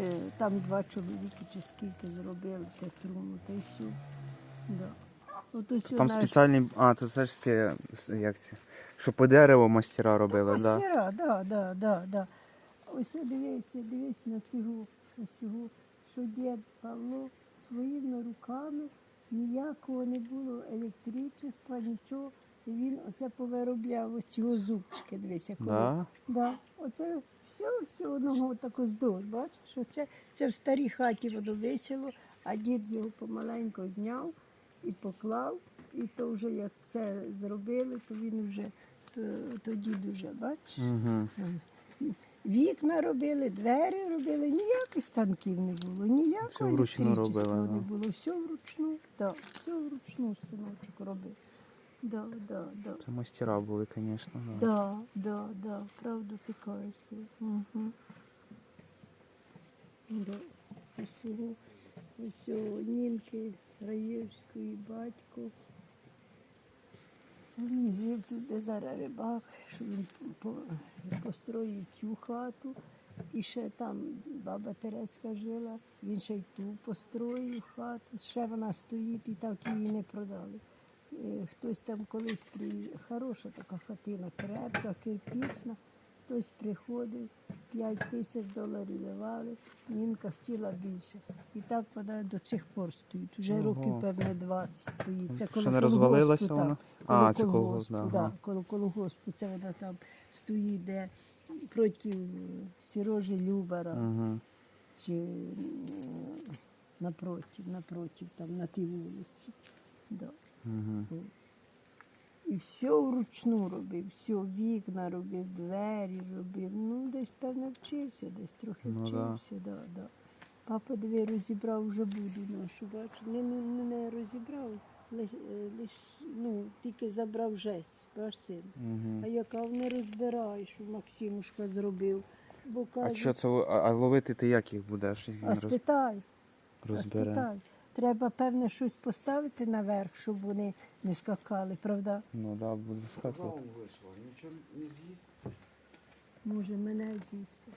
е, там два чоловіки чи скільки зробили те труну, та й все. Да. От ось Там наш- спеціальні. А, це це ж ці, як ці. Що по дереву мастера робили, да? Мастера, да, да, да, да. Ось о, дивися, дивись на цього, ось цього, що дід Павло своїми руками ніякого не було електричества, нічого. І він оце повиробляв ось цього зубчики, дивися, коли. Да? Да. Оце все, все одного тако здовж, бачиш, оце це в старій хаті воно висіло, а дід його помаленько зняв і поклав. І то вже як це зробили, то він вже е, то дід вже, бачиш, Угу. вікна робили, двері робили, ніяких станків не було, ніякого не було, все вручну, да, все вручну синочок робив. Да, да, да. Це мастера були, звісно. Да. Да, да, да, правду ти. Угу. Да. Ось ось Нінки Раєвської батько. Він жив тут, де зараз рибак, що він построїв цю хату. І ще там баба Тереска жила, він ще й ту построїв хату, ще вона стоїть і так її не продали. Е, Хтось там колись приїжджав, хороша така хатина, крепка, кирпічна. Хтось приходив, 5 тисяч доларів давали, Нінка хотіла більше. І так вона до цих пор стоїть. Уже років, певне, 20 стоїть. Це Що коло не колгоспу розвалилася там. вона? Коло А, це колгоспу, колгосп, да, да, ага. коло колгоспу. Це вона там стоїть, де проти Сірожі Любара Угу. чи е, напротив, напротив, там на тій вулиці. Да. Угу. І все вручну робив, все, вікна робив, двері робив. Ну, десь певно вчився, десь трохи Ну, вчився, да. Да, Папа диви розібрав вже буду нашу, бачу. Не, не, не, розібрав, лиш, лиш, ну, тільки забрав жесть, бач син. Угу. А я кажу, не розбирай, що Максимушка зробив. Бо А що це а, а ловити ти як їх будеш? А спитай, а спитай. Треба, певне, щось поставити наверх, щоб вони не скакали, правда? Ну так, да, буде скакати. Нічого не з'їсть. Може, мене з'їсти.